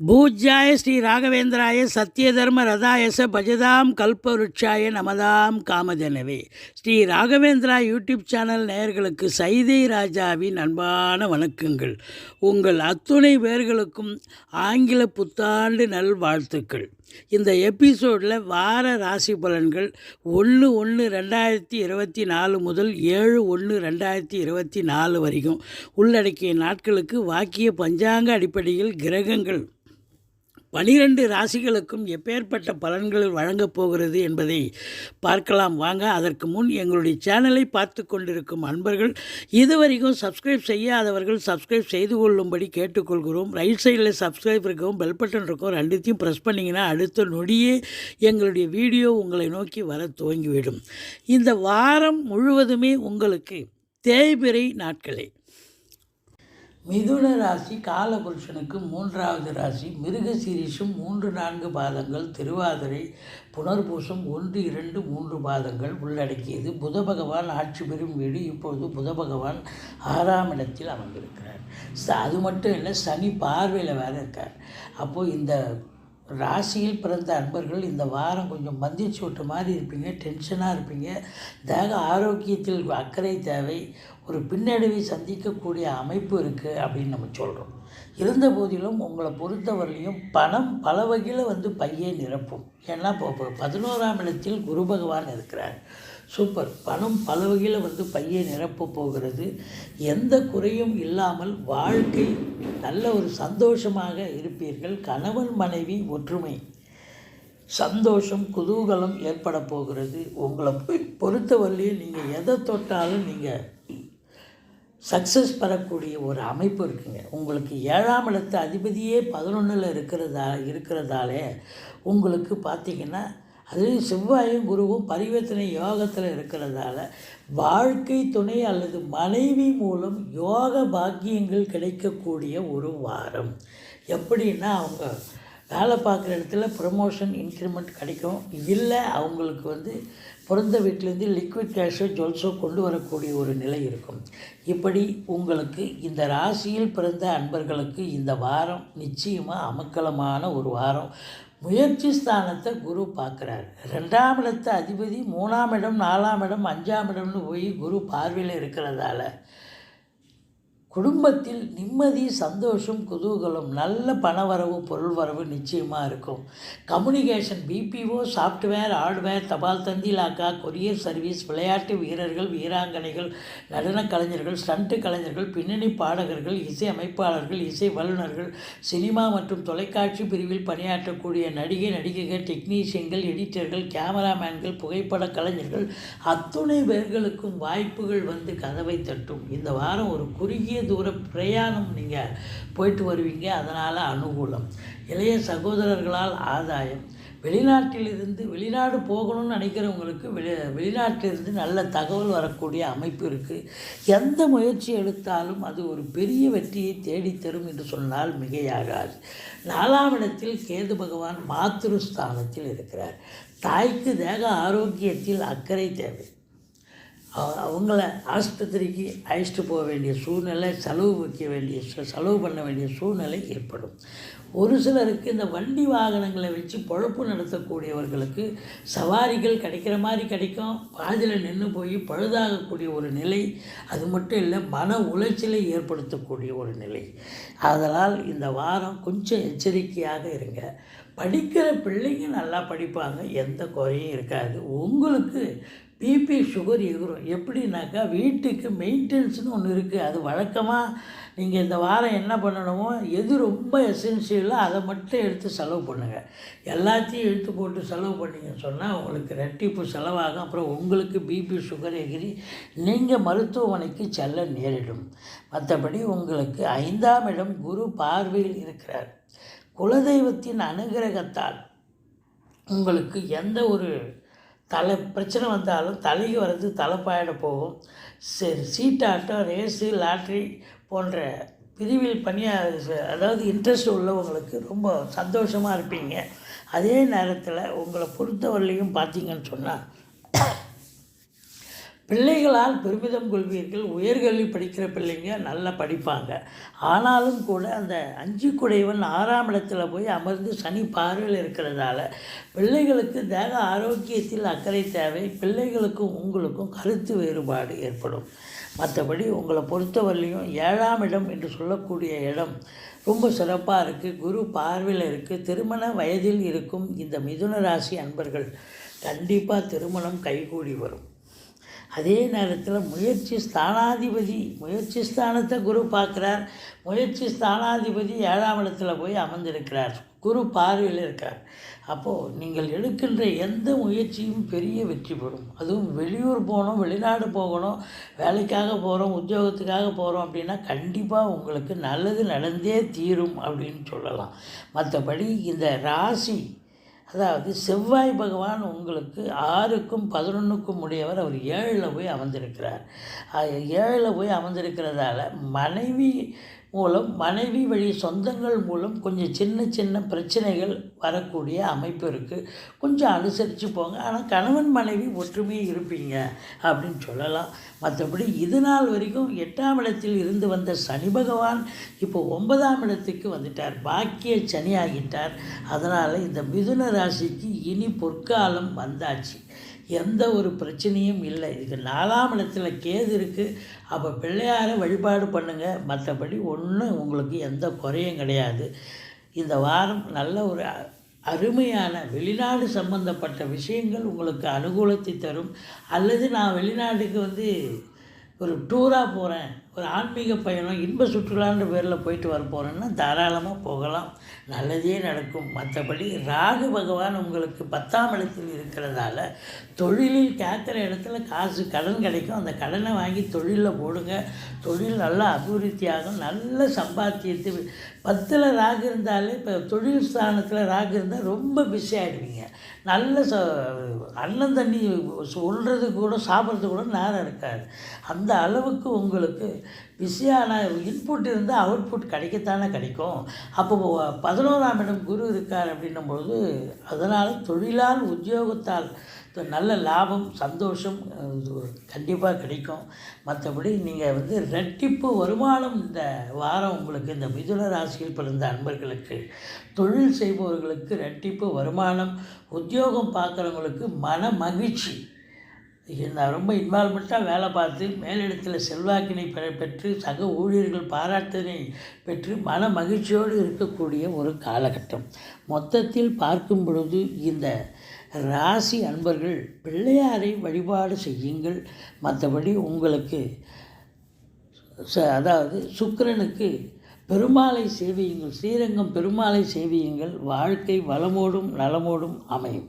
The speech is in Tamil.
பூஜ்யாய ஸ்ரீ ராகவேந்திராய சத்யதர்ம ரதாயச பஜதாம் கல்பவருட்சாய நமதாம் காமதனவே. ஸ்ரீ ராகவேந்திரா யூடியூப் சேனல் நேயர்களுக்கு சைதை ராஜாவின் அன்பான வணக்கங்கள். உங்கள் அத்துணை பேர்களுக்கும் ஆங்கில புத்தாண்டு நல்வாழ்த்துக்கள். இந்த எபிசோடில் வார ராசி பலன்கள் ஒன்று ஒன்று ரெண்டாயிரத்தி இருபத்தி நாலு முதல் ஏழு ஒன்று ரெண்டாயிரத்தி இருபத்தி நாலு வரைக்கும். உள்ளடக்கிய நாட்களுக்கு வாக்கிய பஞ்சாங்க அடிப்படையில் கிரகங்கள் பனிரெண்டு ராசிகளுக்கும் எப்பேற்பட்ட பலன்கள் வழங்கப் போகிறது என்பதை பார்க்கலாம். வாங்க அதற்கு முன் எங்களுடைய சேனலை பார்த்து கொண்டிருக்கும் அன்பர்கள் இதுவரைக்கும் சப்ஸ்கிரைப் செய்யாதவர்கள் சப்ஸ்கிரைப் செய்து கொள்ளும்படி கேட்டுக்கொள்கிறோம். ரைட் சைடில் சப்ஸ்கிரைப் இருக்கவும் பெல் பட்டன் இருக்கும் ரெண்டுத்தையும் ப்ரெஸ் பண்ணிங்கன்னா அடுத்த நொடியே எங்களுடைய வீடியோ உங்களை நோக்கி வர துவங்கிவிடும். இந்த வாரம் முழுவதுமே உங்களுக்கு தேய்பிறை நாட்களே. மிதுன ராசி காலபுருஷனுக்கு மூன்றாவது ராசி. மிருக சீரிஷும் மூன்று நான்கு பாதங்கள். திருவாதிரை புனர்பூசம் ஒன்று இரண்டு மூன்று பாதங்கள் உள்ளடக்கியது. புத பகவான் ஆட்சி பெறும் வீடு இப்பொழுது புத பகவான் ஆறாம் இடத்தில் அமர்ந்திருக்கிறார். அது மட்டும் இல்லை சனி பார்வையில் வேறு இருக்கார். அப்போது இந்த ராசியில் பிறந்த அன்பர்கள் இந்த வாரம் கொஞ்சம் மந்திச்சு விட்ட மாதிரி இருப்பீங்க டென்ஷனாக இருப்பீங்க. தேக ஆரோக்கியத்தில் அக்கறை தேவை. ஒரு பின்னடைவை சந்திக்கக்கூடிய அமைப்பு இருக்குது அப்படின்னு நம்ம சொல்கிறோம் இருந்த போதிலும் உங்களை பொறுத்தவரையிலையும் பணம் பல வகையில் வந்து பையை நிரப்பும். ஏன்னா இப்போ இப்போ பதினோராம் இடத்தில் குரு பகவான் இருக்கிறார். சூப்பர். பணம் பல வகையில் வந்து பையை நிரப்பப் போகிறது. எந்த குறையும் இல்லாமல் வாழ்க்கை நல்ல ஒரு சந்தோஷமாக இருப்பீர்கள். கணவன் மனைவி ஒற்றுமை. சந்தோஷம் குதூகலம் ஏற்பட போகிறது. உங்களை பொ- பொறுத்தவரையிலையும் நீங்கள் எதை தொட்டாலும் நீங்கள் சக்ஸஸ் பெறக்கூடிய ஒரு அமைப்பு இருக்குங்க. உங்களுக்கு ஏழாம் இடத்து அதிபதியே பதினொன்றில் இருக்கிறதா இருக்கிறதாலே உங்களுக்கு பார்த்தீங்கன்னா அதுலேயும் செவ்வாயும் குருவும் பரிவர்த்தனை யோகத்தில் இருக்கிறதால வாழ்க்கை துணை அல்லது மனைவி மூலம் யோக பாக்கியங்கள் கிடைக்கக்கூடிய ஒரு வாரம். எப்படின்னா அவங்க வேலை பார்க்குற இடத்துல ப்ரமோஷன் இன்க்ரிமெண்ட் கிடைக்கும். இல்லை அவங்களுக்கு வந்து பிறந்த வீட்டிலேருந்து லிக்விட் கேஷோ ஜுவல்ஸோ கொண்டு வரக்கூடிய ஒரு நிலை இருக்கும். இப்படி உங்களுக்கு இந்த ராசியில் பிறந்த அன்பர்களுக்கு இந்த வாரம் நிச்சயமாக அமக்கலமான ஒரு வாரம். முயற்சி ஸ்தானத்தை குரு பார்க்குறாரு. ரெண்டாம் இடத்து அதிபதி மூணாம் இடம் நாலாம் இடம் அஞ்சாம் இடம்னு போய் குரு பார்வையில் இருக்கிறதால குடும்பத்தில் நிம்மதி சந்தோஷம் குதூகலம் நல்ல பணவரவு பொருள் வரவு நிச்சயமாக இருக்கும் கம்யூனிகேஷன் பிபிஓ சாஃப்ட்வேர் ஹார்ட்வேர் தபால் தந்தி லாக்கா கொரியர் சர்வீஸ் விளையாட்டு வீரர்கள் வீராங்கனைகள் நடன கலைஞர்கள் ஸ்டண்ட்டு கலைஞர்கள் பின்னணி பாடகர்கள் இசை அமைப்பாளர்கள் இசை வல்லுநர்கள் சினிமா மற்றும் தொலைக்காட்சி பிரிவில் பணியாற்றக்கூடிய நடிகை நடிகைகள் டெக்னீஷியன்கள் எடிட்டர்கள் கேமராமேன்கள் புகைப்பட கலைஞர்கள் அத்துணை பேர்களுக்கும் வாய்ப்புகள் வந்து கதவை தட்டும். இந்த வாரம் ஒரு குறுகிய தூர பிரயாணம் நீங்கள் போயிட்டு வருவீங்க. அதனால் அனுகூலம். இளைய சகோதரர்களால் ஆதாயம். வெளிநாட்டிலிருந்து வெளிநாடு போகணும்னு நினைக்கிறவங்களுக்கு வெளி வெளிநாட்டிலிருந்து நல்ல தகவல் வரக்கூடிய அமைப்பு இருக்குது எந்த முயற்சி எடுத்தாலும் அது ஒரு பெரிய வெற்றியை தேடித்தரும் என்று சொன்னால் மிகையாகாது. நாலாம் இடத்தில் கேது பகவான் மாத்திருஸ்தானத்தில் இருக்கிறார். தாய்க்கு தேக ஆரோக்கியத்தில் அக்கறை தேவை. அவங்கள ஆஸ்பத்திரிக்கு அழைச்சிட்டு போக வேண்டிய சூழ்நிலை செலவு வைக்க வேண்டிய செலவு பண்ண வேண்டிய சூழ்நிலை ஏற்படும். ஒரு சிலருக்கு இந்த வண்டி வாகனங்களை வச்சு பொழப்பு நடத்தக்கூடியவர்களுக்கு சவாரிகள் கிடைக்கிற மாதிரி கிடைக்கும். பாதியில் நின்று போய் பழுதாகக்கூடிய ஒரு நிலை அது மட்டும் இல்லை மன உளைச்சலை ஏற்படுத்தக்கூடிய ஒரு நிலை. அதனால் இந்த வாரம் கொஞ்சம் எச்சரிக்கையாக இருங்க. படிக்கிற பிள்ளைங்க நல்லா படிப்பாங்க எந்த குறையும் இருக்காது. உங்களுக்கு பிபி சுகர் எகிரும் எப்படின்னாக்கா வீட்டுக்கு மெயின்டெனன்ஸ்னு ஒன்று இருக்குது அது வழக்கமாக நீங்கள் இந்த வாரம் என்ன பண்ணணுமோ எது ரொம்ப எசென்சியலோ அதை மட்டும் எடுத்து செலவு பண்ணுங்கள் எல்லாத்தையும் எடுத்து போட்டு செலவு பண்ணீங்கன்னு சொன்னால் உங்களுக்கு ரெட்டிப்பு செலவாகும். அப்புறம் உங்களுக்கு பிபி சுகர் எகிரி நீங்கள் மருத்துவமனைக்கு செல்ல நேரிடும். மற்றபடி உங்களுக்கு ஐந்தாம் இடம் குரு பார்வையில் இருக்கிறார். குலதெய்வத்தின் அனுகிரகத்தால் உங்களுக்கு எந்த ஒரு தலை பிரச்சனை வந்தாலும் தலைக்கு வர்றது தலைப்பாயிட போகும். சரி சீட்டாட்டம் ரேஸு லாட்ரி போன்ற பிரிவில் பணியா அதாவது இன்ட்ரெஸ்ட் உள்ளவங்களுக்கு ரொம்ப சந்தோஷமாக இருப்பீங்க. அதே நேரத்தில் உங்களை பொறுத்தவரையிலையும் பார்த்தீங்கன்னு சொன்னால் பிள்ளைகளால் பெருமிதம் கொள்வீர்கள். உயர்கல்வி படிக்கிற பிள்ளைங்க நல்லா படிப்பாங்க. ஆனாலும் கூட அந்த அஞ்சு குடைவன் ஆறாம் இடத்துல போய் அமர்ந்து சனி பார்வையில் இருக்கிறதால பிள்ளைகளுக்கு தேக ஆரோக்கியத்தில் அக்கறை தேவை. பிள்ளைகளுக்கும் உங்களுக்கும் கருத்து வேறுபாடு ஏற்படும். மற்றபடி உங்களை பொறுத்தவரையிலையும் ஏழாம் இடம் என்று சொல்லக்கூடிய இடம் ரொம்ப சிறப்பாக இருக்குது குரு பார்வையில் இருக்குது திருமண வயதில் இருக்கும் இந்த மிதுன ராசி அன்பர்கள் கண்டிப்பாக திருமணம் கைகூடி வரும். அதே நேரத்தில் முயற்சி ஸ்தானாதிபதி முயற்சி ஸ்தானத்தை குரு பார்க்குறார். முயற்சி ஸ்தானாதிபதி ஏழாம் இடத்துல போய் அமர்ந்திருக்கிறார். குரு பார்வையில் இருக்கார் அப்போது நீங்கள் எடுக்கின்ற எந்த முயற்சியும் பெரிய வெற்றி பெறும். அதுவும் வெளியூர் போகணும் வெளிநாடு போகணும் வேலைக்காக போகிறோம் உத்தியோகத்துக்காக போகிறோம் அப்படின்னா கண்டிப்பாக உங்களுக்கு நல்லது நடந்தே தீரும் அப்படின்னு சொல்லலாம். மற்றபடி இந்த ராசி அதாவது செவ்வாய் பகவான் உங்களுக்கு ஆறுக்கும் பதினொன்றுக்கும் உடையவர். அவர் ஏழில் போய் அமர்ந்திருக்கிறார். ஏழில் போய் அமர்ந்திருக்கிறதால மனைவி மூலம் மனைவி வழி சொந்தங்கள் மூலம் கொஞ்சம் சின்ன சின்ன பிரச்சனைகள் வரக்கூடிய அமைப்பு இருக்குது கொஞ்சம் அனுசரித்து போங்க. ஆனால் கணவன் மனைவி ஒற்றுமையே இருப்பீங்க அப்படின்னு சொல்லலாம். மற்றபடி இது நாள் வரைக்கும் எட்டாம் இடத்தில் இருந்து வந்த சனி பகவான் இப்போ ஒன்பதாம் இடத்துக்கு வந்துட்டார். பாக்கிய சனி ஆகிட்டார். அதனால் இந்த மிதுன ராசிக்கு இனி பொற்காலம் வந்தாச்சு. எந்த ஒரு பிரச்சனையும் இல்லை. இதுக்கு நாலாம் இடத்துல கேது இருக்குது அப்போ பிள்ளையாரை வழிபாடு பண்ணுங்கள் மற்றபடி ஒன்றும் உங்களுக்கு எந்த குறையும் கிடையாது. இந்த வாரம் நல்ல ஒரு அருமையான வெளிநாடு சம்பந்தப்பட்ட விஷயங்கள் உங்களுக்கு அனுகூலத்தை தரும். அல்லது நான் வெளிநாட்டுக்கு வந்து ஒரு டூராக போகிறேன் ஒரு ஆன்மீக பயணம் இன்ப சுற்றுலான்ற பேரில் போயிட்டு வர போகிறேன்னா தாராளமாக போகலாம். நல்லதே நடக்கும். மற்றபடி ராகு பகவான் உங்களுக்கு பத்தாம் இடத்தில் இருக்கிறதால தொழிலில் கேட்குற இடத்துல காசு கடன் கிடைக்கும். அந்த கடனை வாங்கி தொழிலில் போடுங்க. தொழில் நல்லா அபிவிருத்தியாகும். நல்ல சம்பாத்தியத்து பத்தில் ராகு இருந்தாலே இப்போ தொழில் ஸ்தானத்தில் ராகு இருந்தால் ரொம்ப பிஸி ஆகிடுவீங்க நல்ல ச அன்னம் தண்ணி சொல்கிறது கூட சாப்பிட்றது கூட நேரம் இருக்காது. அந்த அளவுக்கு உங்களுக்கு பிஸியான இன்புட் இருந்தால் அவுட்புட் கிடைக்கத்தானே கிடைக்கும். அப்போ பதினோராம் இடம் குரு இருக்கார் அப்படின்னும் பொழுது அதனால் தொழிலால் உத்தியோகத்தால் நல்ல லாபம் சந்தோஷம் கண்டிப்பாக கிடைக்கும். மற்றபடி நீங்கள் வந்து ரெட்டிப்பு வருமானம் இந்த வாரம் உங்களுக்கு இந்த மிதுன ராசியில் பிறந்த அன்பர்களுக்கு தொழில் செய்பவர்களுக்கு ரெட்டிப்பு வருமானம் உத்தியோகம் பார்க்குறவங்களுக்கு மன மகிழ்ச்சி. நான் ரொம்ப இன்வால்மெண்ட்டாக வேலை பார்த்து மேலிடத்தில் செல்வாக்கினை பெற பெற்று சக ஊழியர்கள் பாராட்டினை பெற்று மன மகிழ்ச்சியோடு இருக்கக்கூடிய ஒரு காலகட்டம். மொத்தத்தில் பார்க்கும் பொழுது இந்த ராசி அன்பர்கள் பிள்ளையாரை வழிபாடு செய்யுங்கள். மற்றபடி உங்களுக்கு ச அதாவது சுக்கரனுக்கு பெருமாளை சேவியுங்கள். ஸ்ரீரங்கம் பெருமாளை சேவியுங்கள். வாழ்க்கை வளமோடும் நலமோடும் அமையும்.